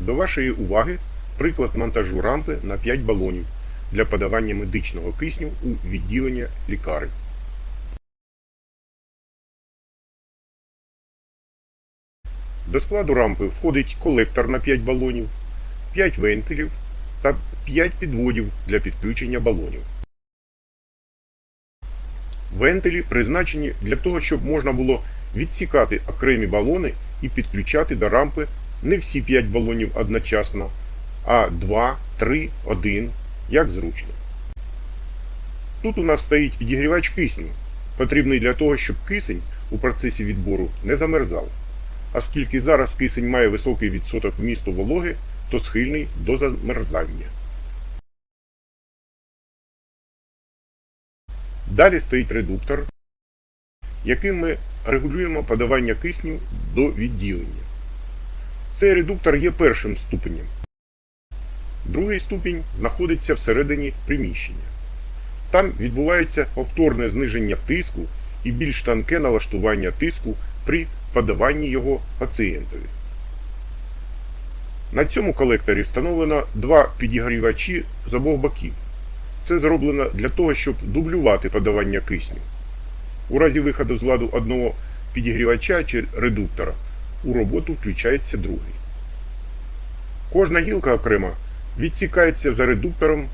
До вашої уваги приклад монтажу рампи на 5 балонів для подавання медичного кисню у відділення лікарень. До складу рампи входить колектор на 5 балонів, 5 вентилів та 5 підводів для підключення балонів. Вентилі призначені для того, щоб можна було відсікати окремі балони і підключати до рампи не всі 5 балонів одночасно, а 2, 3, 1, як зручно. Тут у нас стоїть підігрівач кисню, потрібний для того, щоб кисень у процесі відбору не замерзав. Оскільки зараз кисень має високий відсоток вмісту вологи, то схильний до замерзання. Далі стоїть редуктор, яким ми регулюємо подавання кисню до відділення. Цей редуктор є першим ступенем. Другий ступінь знаходиться всередині приміщення. Там відбувається повторне зниження тиску і більш тонке налаштування тиску при подаванні його пацієнтові. На цьому колекторі встановлено два підігрівачі з обох боків. Це зроблено для того, щоб дублювати подавання кисню. У разі виходу з ладу одного підігрівача чи редуктора у роботу включається другий. Кожна гілка окремо відсікається за редуктором.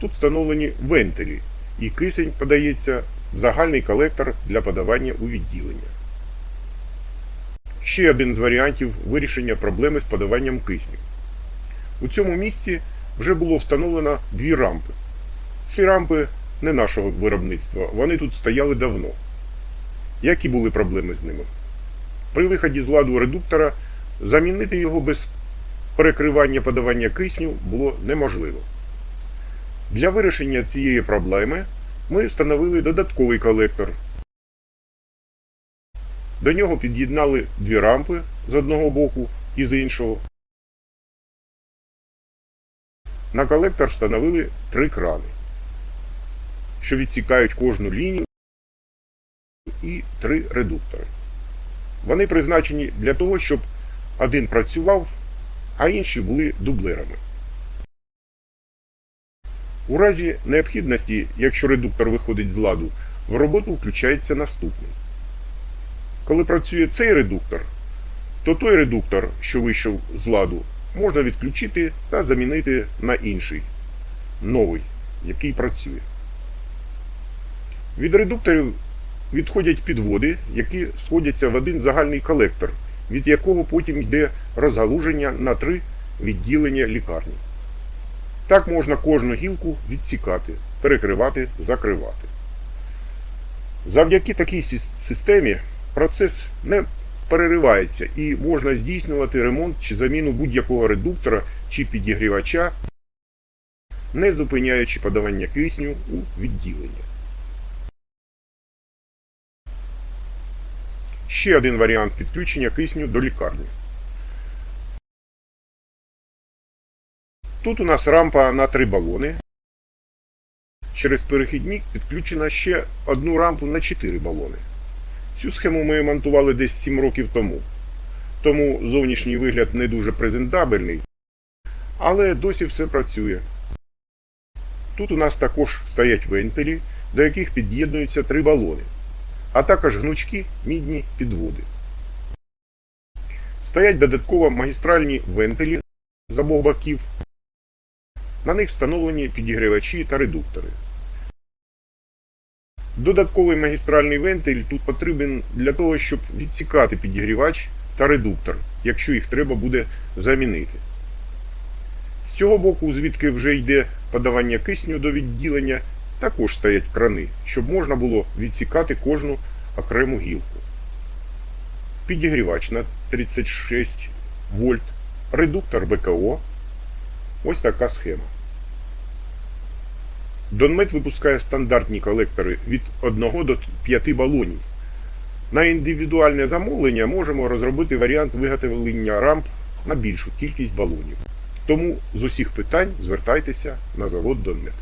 Тут встановлені вентилі, і кисень подається в загальний колектор для подавання у відділення. Ще один з варіантів вирішення проблеми з подаванням кисню. У цьому місці вже було встановлено дві рампи. Ці рампи не нашого виробництва, вони тут стояли давно. Які були проблеми з ними? При виході з ладу редуктора замінити його без перекривання подавання кисню було неможливо. Для вирішення цієї проблеми ми встановили додатковий колектор. До нього під'єднали дві рампи з одного боку і з іншого. На колектор встановили три крани, що відсікають кожну лінію і три редуктори. Вони призначені для того, щоб один працював, а інші були дублерами. У разі необхідності, якщо редуктор виходить з ладу, в роботу включається наступний. Коли працює цей редуктор, то той редуктор, що вийшов з ладу, можна відключити та замінити на інший, новий, який працює. Від редукторів відходять підводи, які сходяться в один загальний колектор, від якого потім йде розгалуження на три відділення лікарні. Так можна кожну гілку відсікати, перекривати, закривати. Завдяки такій системі процес не переривається і можна здійснювати ремонт чи заміну будь-якого редуктора чи підігрівача, не зупиняючи подавання кисню у відділення. Ще один варіант підключення кисню до лікарні. Тут у нас рампа на три балони. Через перехідник підключена ще одну рампу на 4 балони. Цю схему ми монтували десь 7 років тому. Тому зовнішній вигляд не дуже презентабельний, але досі все працює. Тут у нас також стоять вентилі, до яких під'єднуються три балони, а також гнучкі мідні підводи. Стоять додатково магістральні вентилі з обох боків. На них встановлені підігрівачі та редуктори. Додатковий магістральний вентиль тут потрібен для того, щоб відсікати підігрівач та редуктор, якщо їх треба буде замінити. З цього боку, звідки вже йде подавання кисню до відділення, також стоять крани, щоб можна було відсікати кожну окрему гілку. Підігрівач на 36 вольт, редуктор БКО. Ось така схема. Донмет випускає стандартні колектори від 1 до 5 балонів. На індивідуальне замовлення можемо розробити варіант виготовлення рамп на більшу кількість балонів. Тому з усіх питань звертайтеся на завод Донмет.